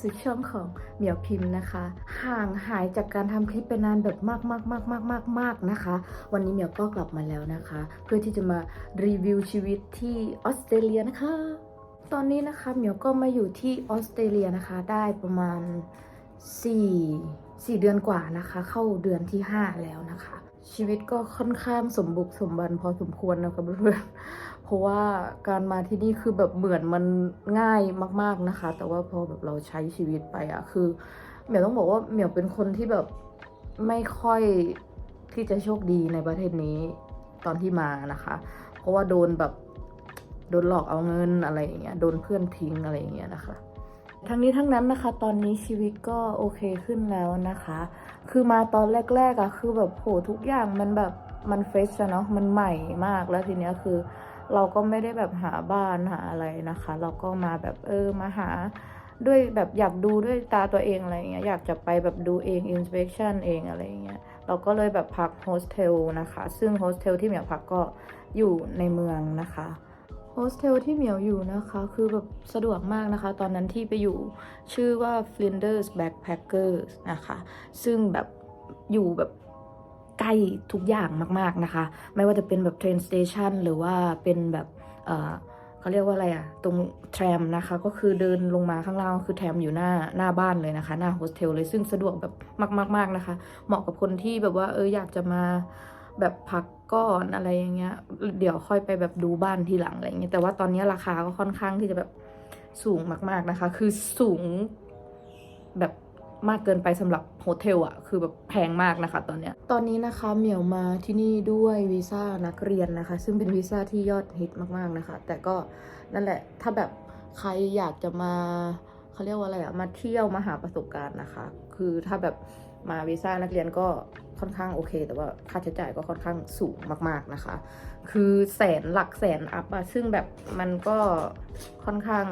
สู่ช่องของเหมียวพิมพ์นะคะ ห่างหายจากการทำคลิปไปนานแบบมากมากมากมากมากมากนะคะ วันนี้เหมียวก็กลับมาแล้วนะคะ เพื่อที่จะมารีวิวชีวิตที่ออสเตรเลียนะคะ ตอนนี้นะคะเหมียวก็มาอยู่ที่ออสเตรเลียนะคะ ได้ประมาณ 4 4 เดือนกว่านะคะ เข้าเดือนที่ 5 แล้วนะคะ ชีวิตก็ค่อนข้างสมบุกสมบันพอสมควรนะคะเพื่อนๆ เพราะว่าการมาที่นี่คือแบบเหมือนมันง่ายมาก ๆนะคะ แต่ว่าพอแบบเราใช้ชีวิตไปอะคือเหมียวต้องบอกว่าเหมียวเป็นคนที่แบบไม่ค่อยที่จะโชคดีในประเทศนี้ตอนที่มานะคะ เพราะว่าโดนแบบโดนหลอกเอาเงินอะไรอย่างเงี้ย โดนเพื่อนทิ้งอะไรอย่างเงี้ยนะคะ ทั้งนี้ทั้งนั้นนะคะ ตอนนี้ชีวิตก็โอเคขึ้นแล้วนะคะ คือมาตอนแรกๆอะคือแบบโหทุกอย่างมันแบบมันเฟชอะเนาะ มันใหม่มากแล้วทีเนี้ยคือ เราก็ไม่ได้แบบหาบ้านหาอะไรนะคะ เราก็มาแบบเออมาหาด้วยแบบอยากดูด้วยตาตัวเองอะไรอย่างเงี้ยอยากจะไปแบบดูเอง inspection เองอะไรอย่างเงี้ยเราก็เลยแบบพักโฮสเทลนะคะ ซึ่งโฮสเทลที่เหมียวพักก็อยู่ในเมืองนะคะโฮสเทลที่เหมียวอยู่นะคะ คือแบบสะดวกมากนะคะ ตอนนั้นที่ไปอยู่ชื่อว่า Flinders Backpackers นะคะ ซึ่งแบบอยู่แบบ ใกล้ทุกอย่างมาก ๆนะคะ ไม่ว่าจะเป็นแบบ train station หรือว่าเป็นแบบเออเขาเรียกว่าอะไรอะตรงแทรมนะคะ ก็คือเดินลงมาข้างล่างคือแทรมอยู่หน้าหน้าบ้านเลยนะคะ หน้าโฮสเทลเลยซึ่งสะดวกแบบมากๆๆนะคะ เหมาะกับคนที่แบบว่าเอออยากจะมาแบบพักก่อนอะไรอย่างเงี้ย เดี๋ยวค่อยไปแบบดูบ้านทีหลังอะไรอย่างเงี้ยแต่ว่าตอนนี้ราคาก็ค่อนข้างที่จะแบบสูงมาก ๆนะคะ คือสูงแบบ มากเกินไปสำหรับโฮเทลอะคือแบบแพงมากนะคะตอนเนี้ย ตอนนี้นะคะเหมียวมาที่นี่ด้วยวีซ่านักเรียนนะคะ ซึ่งเป็นวีซ่าที่ยอดฮิตมากๆนะคะ แต่ก็นั่นแหละถ้าแบบใครอยากจะมาเขาเรียกว่าอะไรอะมาเที่ยวมาหาประสบการณ์นะคะ คือถ้าแบบมาวีซ่านักเรียนก็ค่อนข้างโอเค แต่ว่าค่าใช้จ่ายก็ค่อนข้างสูงมาก ๆนะคะ คือแสนหลักแสนอัพอะซึ่งแบบมันก็ค่อนข้าง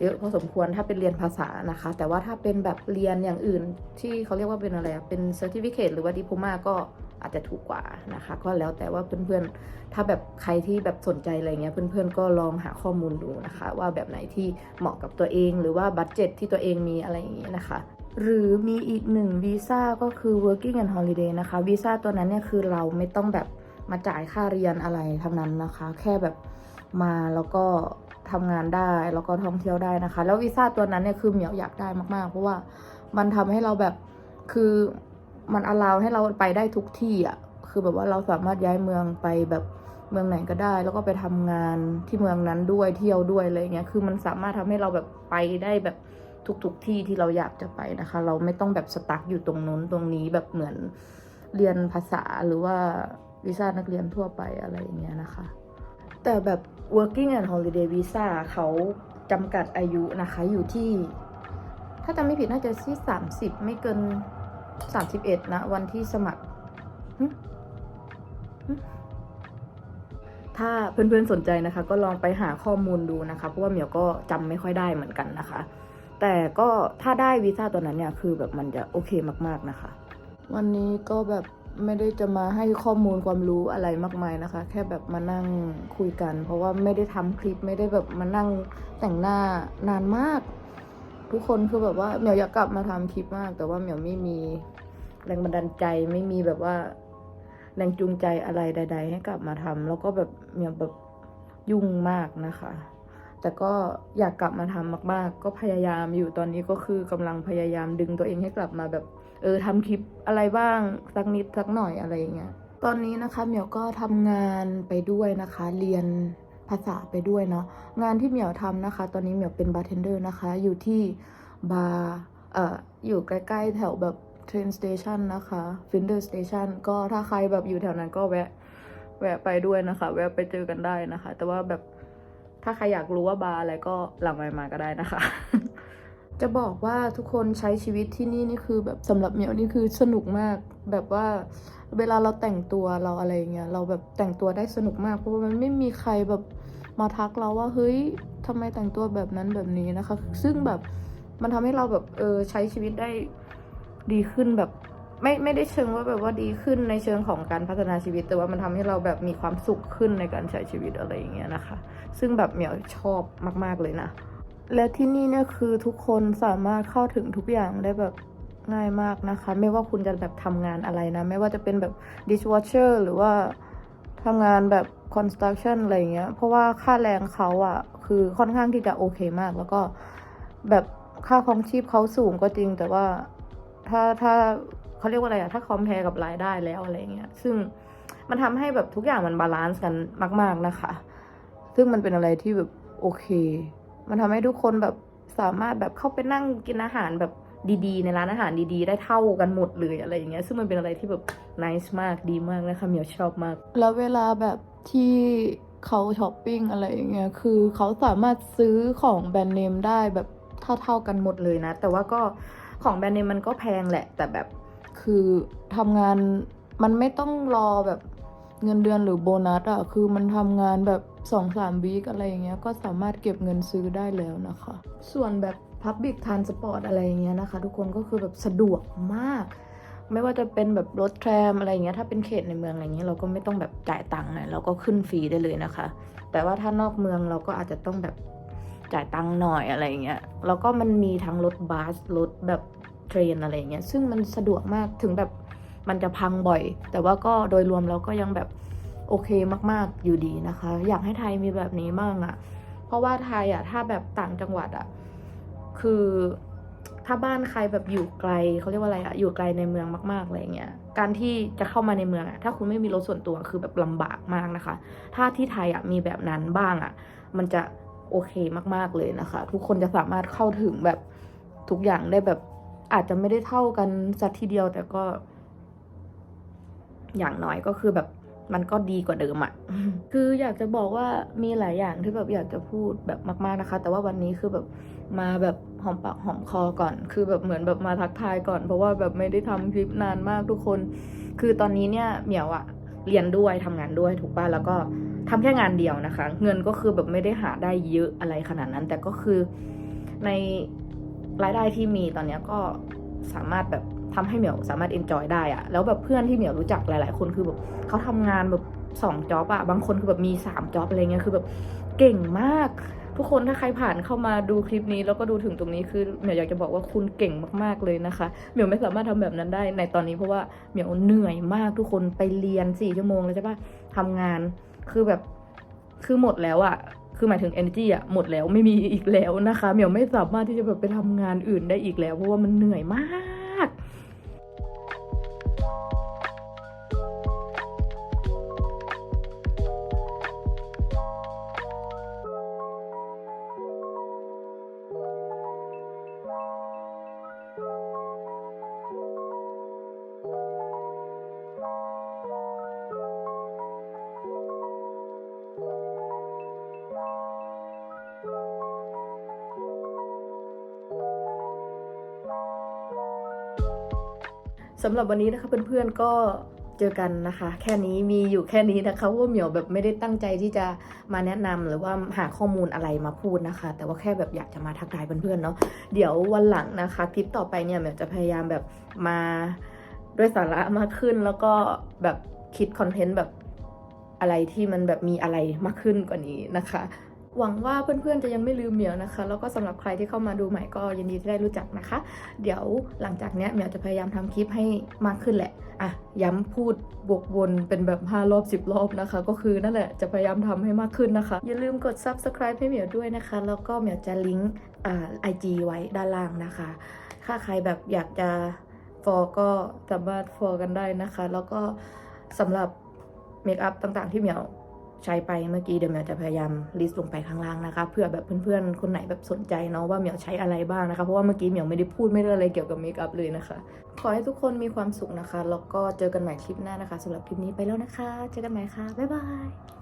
เยอะพอสมควรถ้าเป็นเรียนภาษานะคะ แต่ว่าถ้าเป็นแบบเรียนอย่างอื่นที่เขาเรียกว่าเป็นอะไรเป็นเซอร์ติฟิเคตหรือว่าดิพมาก็อาจจะถูกกว่านะคะ ก็แล้วแต่ว่าเพื่อนๆ ถ้าแบบใครที่แบบสนใจอะไรเงี้ยเพื่อนๆ ก็ลองหาข้อมูลดูนะคะ ว่าแบบไหนที่เหมาะกับตัวเองหรือว่าบัตเจ็ตที่ตัวเองมีอะไรอย่างนี้นะคะ หรือมีอีกหนึ่งวีซ่าก็คือ working and holiday นะคะวีซ่าตัวนั้นเนี่ยคือเราไม่ต้องแบบมาจ่ายค่าเรียนอะไรทั้งนั้นนะคะ แค่แบบมาแล้วก็ ทำงานได้แล้วก็ท่องเที่ยวได้นะคะ แล้ววีซ่าตัวนั้นเนี่ยคือเหมียวอยากได้มากๆ เพราะว่ามันทำให้เราแบบคือมันอลาวให้เราไปได้ทุกที่อะคือแบบว่าเราสามารถย้ายเมืองไปแบบเมืองไหนก็ได้ แล้วก็ไปทำงานที่เมืองนั้นด้วยเที่ยวด้วยอะไรเงี้ยคือมันสามารถทำให้เราแบบไปได้แบบทุกๆที่ที่เราอยากจะไปนะคะ เราไม่ต้องแบบสตั๊กอยู่ตรงนู้นตรงนี้แบบเหมือนเรียนภาษาหรือว่าวีซ่านักเรียนทั่วไปอะไรอย่างเงี้ยนะคะ แต่แบบ working and holiday visa เขาจำกัดอายุนะคะอยู่ที่ ถ้าจำไม่ผิดน่าจะที่ 30 ไม่เกิน 31 นะ วันที่สมัคร ถ้าเพื่อนๆสนใจนะคะ ก็ลองไปหาข้อมูลดูนะคะ เพราะว่าเหมียวก็จำไม่ค่อยได้เหมือนกันนะคะ แต่ก็ถ้าได้วีซ่าตัวนั้นเนี่ย คือแบบมันจะโอเคมากๆนะคะ วันนี้ก็แบบ ไม่ได้จะมาให้ข้อมูลความรู้อะไรมากมายนะคะ แค่แบบมานั่งคุยกัน เพราะว่าไม่ได้ทำคลิปไม่ได้แบบมานั่งแต่งหน้านานมาก ทุกคนคือแบบว่าเหมียวอยากกลับมาทำคลิปมาก แต่ว่าเหมียวไม่มีแรงบันดาลใจไม่มีแบบว่าแรงจูงใจอะไรใด ๆ ให้กลับมาทำแล้วก็แบบเหมียวแบบยุ่งมากนะคะ แต่ก็อยากกลับมาทำมาก ๆ ก็พยายามอยู่ตอนนี้ก็คือกำลังพยายามดึงตัวเองให้กลับมาแบบ เออทำคลิปอะไรบ้างสักนิดสักหน่อยอะไรอย่างเงี้ย ตอนนี้นะคะเหมียวก็ทำงานไปด้วยนะคะ เรียนภาษาไปด้วยเนาะงานที่เหมียวทำนะคะ ตอนนี้เหมียวเป็นบาร์เทนเดอร์นะคะ อยู่ที่บาร์เอ่ออยู่ใกล้ๆแถวแบบ train station นะคะ Finder station ก็ถ้าใครแบบอยู่แถวนั้นก็แวะ แวะไปด้วยนะคะ แวะไปเจอกันได้นะคะ แต่ว่าแบบถ้าใครอยากรู้ว่าบาร์อะไรก็หลังไมมาก็ได้นะคะ จะบอกว่าทุกคนใช้ชีวิตที่นี่นี่คือแบบสำหรับเมียวนี่คือสนุกมาก แบบว่าเวลาเราแต่งตัวเราอะไรอย่างเงี้ยเราแบบแต่งตัวได้สนุกมาก เพราะว่ามันไม่มีใครแบบมาทักเราว่าเฮ้ยทำไมแต่งตัวแบบนั้นแบบนี้นะคะ ซึ่งแบบมันทำให้เราแบบเออใช้ชีวิตได้ดีขึ้นแบบไม่ไม่ได้เชิงว่าแบบว่าดีขึ้นในเชิงของการพัฒนาชีวิต แต่ว่ามันทำให้เราแบบมีความสุขขึ้นในการใช้ชีวิตอะไรอย่างเงี้ยนะคะ ซึ่งแบบเหมียวชอบมาก ๆเลยนะ และที่นี่เนี่ยคือทุกคนสามารถเข้าถึงทุกอย่างได้แบบง่ายมากนะคะ ไม่ว่าคุณจะแบบทำงานอะไรนะ ไม่ว่าจะเป็นแบบ dishwasher หรือว่าทำงานแบบ construction อะไรเงี้ย เพราะว่าค่าแรงเขาอะ่ะ คือค่อนข้างที่จะโอเคมาก แล้วก็แบบค่าครองชีพเขาสูงก็จริง แต่ว่าถ้าถ้าเขาเรียกว่าอะไรอะถ้าคอมเพลกับรายได้แล้วอะไรเงี้ย ซึ่งมันทำให้แบบทุกอย่างมันบาลานซ์กันมาก ๆนะคะ ซึ่งมันเป็นอะไรที่แบบโอเค มันทำให้ทุกคนแบบสามารถแบบเข้าไปนั่งกินอาหารแบบดีๆ ในร้านอาหารดีๆ ได้เท่ากันหมดเลยอะไรอย่างเงี้ยซึ่งมันเป็นอะไรที่แบบนิสมากดีมากนะคะเหมียวชอบมาก แล้วเวลาแบบที่เขาช้อปปิ้งอะไรอย่างเงี้ยคือเขาสามารถซื้อของแบรนด์เนมได้แบบเท่าๆกันหมดเลยนะ แต่ว่าก็ของแบรนด์เนมมันก็แพงแหละ แต่แบบคือทำงานมันไม่ต้องรอแบบเงินเดือนหรือโบนัสอะคือมันทำงานแบบ สองสามวีคอะไรอย่างเงี้ยก็สามารถเก็บเงินซื้อได้แล้วนะคะ ส่วนแบบ Public Transport อะไรอย่างเงี้ยนะคะ ทุกคนก็คือแบบสะดวกมาก ไม่ว่าจะเป็นแบบรถแทรมอะไรอย่างเงี้ยถ้าเป็นเขตในเมืองอะไรเงี้ยเราก็ไม่ต้องแบบจ่ายตังค์นะเราก็ขึ้นฟรีได้เลยนะคะ แต่ว่าถ้านอกเมืองเราก็อาจจะต้องแบบจ่ายตังค์หน่อยอะไรอย่างเงี้ยแล้วก็มันมีทั้งรถบัสรถแบบเทรนอะไรอย่างเงี้ยซึ่งมันสะดวกมากถึงแบบมันจะพังบ่อย แต่ว่าก็โดยรวมเราก็ยังแบบ โอเคมากๆอยู่ดีนะคะ อยากให้ไทยมีแบบนี้บ้างอะเพราะว่าไทยอะถ้าแบบต่างจังหวัดอะคือถ้าบ้านใครแบบอยู่ไกลเขาเรียกว่าอะไรอะอยู่ไกลในเมืองมากๆอะไรเงี้ยการที่จะเข้ามาในเมืองอะถ้าคุณไม่มีรถส่วนตัวคือแบบลำบากมากนะคะ ถ้าที่ไทยอะมีแบบนั้นบ้างอะมันจะโอเคมากๆเลยนะคะ ทุกคนจะสามารถเข้าถึงแบบทุกอย่างได้แบบอาจจะไม่ได้เท่ากันสักทีเดียวแต่ก็ อย่างน้อยก็คือแบบ มันก็ดีกว่าเดิมอะคืออยากจะบอกว่ามีหลายอย่างที่แบบอยากจะพูดแบบมาก ๆนะคะ แต่ว่าวันนี้คือแบบมาแบบหอมปากหอมคอก่อน คือแบบเหมือนแบบมาทักทายก่อน เพราะว่าแบบไม่ได้ทำคลิปนานมากทุกคน คือตอนนี้เนี่ยเหมียวอะเรียนด้วยทำงานด้วยถูกป่ะแล้วก็ทำแค่งานเดียวนะคะ เงินก็คือแบบไม่ได้หาได้เยอะอะไรขนาดนั้น แต่ก็คือในรายได้ที่มีตอนนี้ก็สามารถแบบ ทำให้เหมียวสามารถเอนจอยได้อะแล้วแบบเพื่อนที่เหมียวรู้จักหลาย ๆ คนคือแบบเขาทำงานแบบสองจ็อบอะบางคนคือแบบมีสามจ็อบอะไรเงี้ยคือแบบเก่งมาก ทุกคนถ้าใครผ่านเข้ามาดูคลิปนี้แล้วก็ดูถึงตรงนี้คือเหมียวอยากจะบอกว่าคุณเก่งมากๆเลยนะคะเหมียวไม่สามารถทำแบบนั้นได้ในตอนนี้เพราะว่าเหมียวเหนื่อยมากทุกคนไปเรียนสี่ชั่วโมงเลยใช่ปะทำงานคือแบบคือหมดแล้วอะคือหมายถึง energy อะหมดแล้วไม่มีอีกแล้วนะคะเหมียวไม่สามารถที่จะแบบไปทำงานอื่นได้อีกแล้ว เพราะว่ามันเหนื่อยมาก สำหรับวันนี้นะคะเพื่อนๆก็เจอกันนะคะ แค่นี้มีอยู่แค่นี้นะคะว่าเหมียวแบบไม่ได้ตั้งใจที่จะมาแนะนำหรือว่าหาข้อมูลอะไรมาพูดนะคะ แต่ว่าแค่แบบอยากจะมาทักทายเพื่อนๆเนาะเดี๋ยววันหลังนะคะคลิปต่อไปเนี่ยเหมียวจะพยายามแบบมาด้วยสาระมากขึ้นแล้วก็แบบคิดคอนเทนต์แบบอะไรที่มันแบบมีอะไรมากขึ้นกว่านี้นะคะ หวังว่าเพื่อนๆจะยังไม่ลืมเหมียวนะคะ แล้วก็สำหรับใครที่เข้ามาดูใหม่ก็ยินดีที่ได้รู้จักนะคะ เดี๋ยวหลังจากเนี้ยเหมียวจะพยายามทำคลิปให้มากขึ้นแหละอะย้ำพูดบวกวนเป็นแบบ 5 รอบ 10 รอบนะคะ ก็คือนั่นแหละจะพยายามทำให้มากขึ้นนะคะ อย่าลืมกด subscribe ให้เหมียวด้วยนะคะ แล้วก็เหมียวจะลิงก์อ่า IG ไว้ด้านล่างนะคะ ถ้าใครแบบอยากจะฟอก็สามารถฟอกันได้นะคะ แล้วก็สำหรับเมคอัพต่างๆที่เหมียว ใช้ไปเมื่อกี้เดี๋ยวเมียวจะพยายามลิสต์ลงไปข้างล่างนะคะเผื่อแบบเพื่อนๆ คนไหนแบบสนใจเนาะว่าเหมียวใช้อะไรบ้างนะคะ เพราะว่าเมื่อกี้เหมียวไม่ได้พูดไม่ได้อะไรเกี่ยวกับเมคอัพเลยนะคะ ขอให้ทุกคนมีความสุขนะคะ แล้วก็เจอกันใหม่คลิปหน้านะคะสำหรับคลิปนี้ไปแล้วนะคะ เจอกันใหม่ค่ะบ๊ายบาย